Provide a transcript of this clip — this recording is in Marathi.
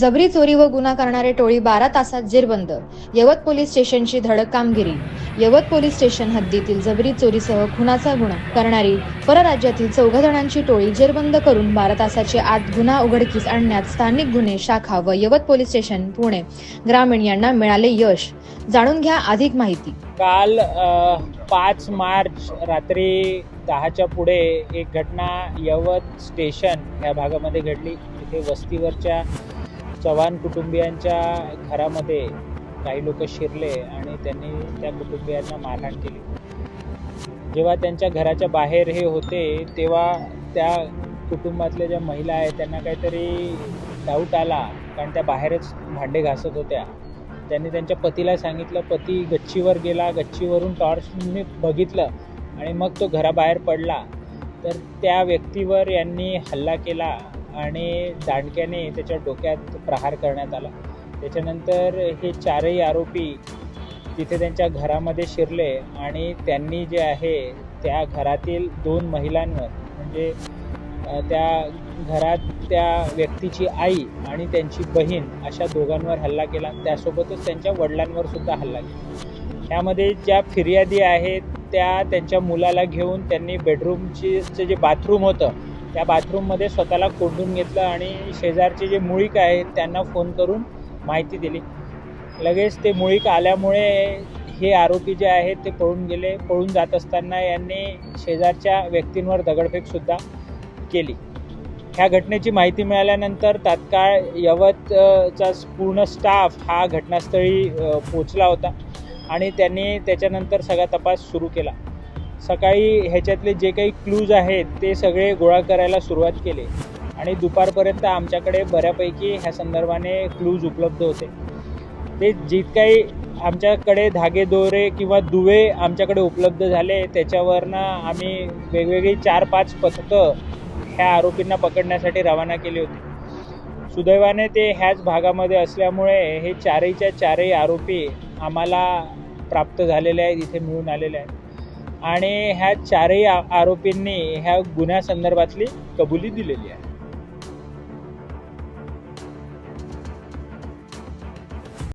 जबरी चोरी व गुन्हा करणारे टोळी बारा तासात जेरबंद. यवत पोलीस स्टेशनची धडक कामगिरी. यवत पोलीस स्टेशन हद्दीतील जबरी चोरीसह खुनाचा गुन्हा करणारी परराज्यातील चौघा जणांची टोळी जेरबंद करून बारा तासाच्या आत गुन्हा उघडकीस आणण्यात स्थानिक गुन्हे शाखा व यवत पोलीस स्टेशन पुणे ग्रामीण यांना मिळाले यश. जाणून घ्या अधिक माहिती. काल पाच मार्च रात्री दहाच्या पुढे एक घटना यवत स्टेशन या भागामध्ये घडली. तिथे वस्तीवरच्या चव्हाण कुटुंबियांच्या घरामध्ये काही लोक शिरले आणि त्यांनी त्या कुटुंबियांना मारहाण केली. जेव्हा त्यांच्या घराच्या बाहेर हे होते तेव्हा त्या कुटुंबातल्या ज्या महिला आहेत त्यांना काहीतरी डाऊट आला. कारण त्या बाहेरच भांडे घासत होत्या. त्यांनी त्यांच्या पतीला सांगितलं पती गच्चीवर गेला गच्चीवरून टॉर्चने बघितलं आणि मग तो घराबाहेर पडला. तर त्या व्यक्तीवर यांनी हल्ला केला. आणि दांडक्याने त्याच्या डोक्यात प्रहार करण्यात आला. त्याच्यानंतर हे चारही आरोपी तिथे त्यांच्या घरामध्ये शिरले आणि त्यांनी जे आहे त्या घरातील दोन महिलांवर म्हणजे त्या घरात त्या व्यक्तीची आई आणि त्यांची बहीण अशा दोघांवर हल्ला केला. त्यासोबतच त्यांच्या वडिलांवर सुद्धा हल्ला केला. त्यामध्ये ज्या फिर्यादी आहेत त्या त्यांच्या मुलाला घेऊन त्यांनी बेडरूमची जे बाथरूम होतं त्या बाथरूममध्ये स्वतःला कोंडून घेतलं आणि शेजारचे जे मुळीक आहेत त्यांना फोन करून माहिती दिली. लगेच ते मुळीक आल्यामुळे हे आरोपी जे आहेत ते पळून गेले. पळून जात असताना यांनी शेजारच्या व्यक्तींवर दगडफेकसुद्धा केली. ह्या घटनेची माहिती मिळाल्यानंतर तात्काळ यवतचा पूर्ण स्टाफ हा घटनास्थळी पोचला होता आणि त्यांनी त्याच्यानंतर सगळा तपास सुरू केला. सकाळी ह्याच्यातले जे काही क्लूज आहेत ते सगळे गोळा करायला सुरुवात केली. आणि दुपारपर्यंत आमच्याकडे बऱ्यापैकी ह्या संदर्भाने क्लूज उपलब्ध होते. ते जित काही आमच्याकडे धागे दोरे किंवा दुवे आमच्याकडे उपलब्ध झाले त्याच्यावरनं आम्ही वेगवेगळी चार पाच पथकं ह्या आरोपींना पकडण्यासाठी रवाना केली होती. सुदैवाने ते ह्याच भागामध्ये असल्यामुळे हे चारहीच्या चारही आरोपी आम्हाला प्राप्त झालेले आहेत इथे मिळून आलेले आहेत. आणि ह्या चारही आ- आरोपींनी ह्या गुन्ह्यासंदर्भातली कबुली दिलेली आहे.